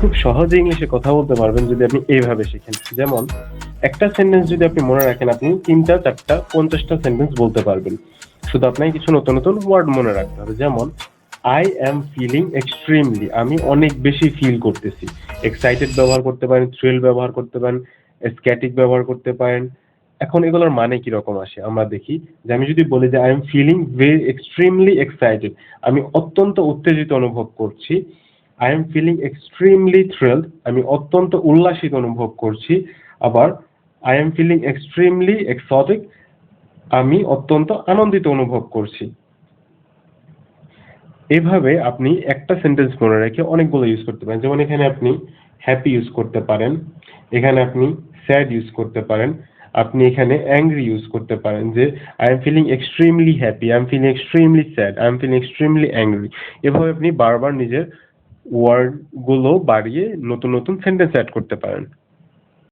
খুব সহজে ইংলিশে কথা বলতে পারবেন যদি আপনি এইভাবে শিখেন। যেমন, একটা সেন্টেন্স যদি আপনি মনে রাখেন, আপনি তিনটা, চারটা, পঞ্চাশটা সেন্টেন্স বলতে পারবেন। শুধু আপনাকে কিছু নতুন নতুন ওয়ার্ড মনে রাখতে হবে। যেমন আই অ্যাম ফিলিং এক্সট্রিমলি আমি অনেক বেশি ফিল করতেছি। এক্সাইটেড ব্যবহার করতে পারেন থ্রিল ব্যবহার করতে পারেন স্ক্যাটিক ব্যবহার করতে পারেন। এখন এগুলোর মানে কি রকম আসে? আমরা দেখি যে আমি যদি বলি যে I am feeling very extremely excited আমি অত্যন্ত উত্তেজিত অনুভব করছি। I am feeling extremely thrilled আমি অত্যন্ত উল্লাসিত অনুভব করছি। আবার I am feeling extremely ecstatic আমি অত্যন্ত আনন্দিত অনুভব করছি। এভাবে আপনি একটা সেন্টেন্স মনে রেখে অনেকগুলো ইউজ করতে পারেন। যেমন এখানে আপনি হ্যাপি ইউজ করতে পারেন। এখানে আপনি স্যাড ইউজ করতে পারেন। আপনি এখানে অ্যাংরি ইউজ করতে পারেন যে I am feeling extremely happy I am feeling extremely sad I am feeling extremely angry এভাবে আপনি বারবার নিজের ওয়ার্ডগুলো বাড়িয়ে নতুন নতুন সেন্টেন্স অ্যাড করতে পারেন।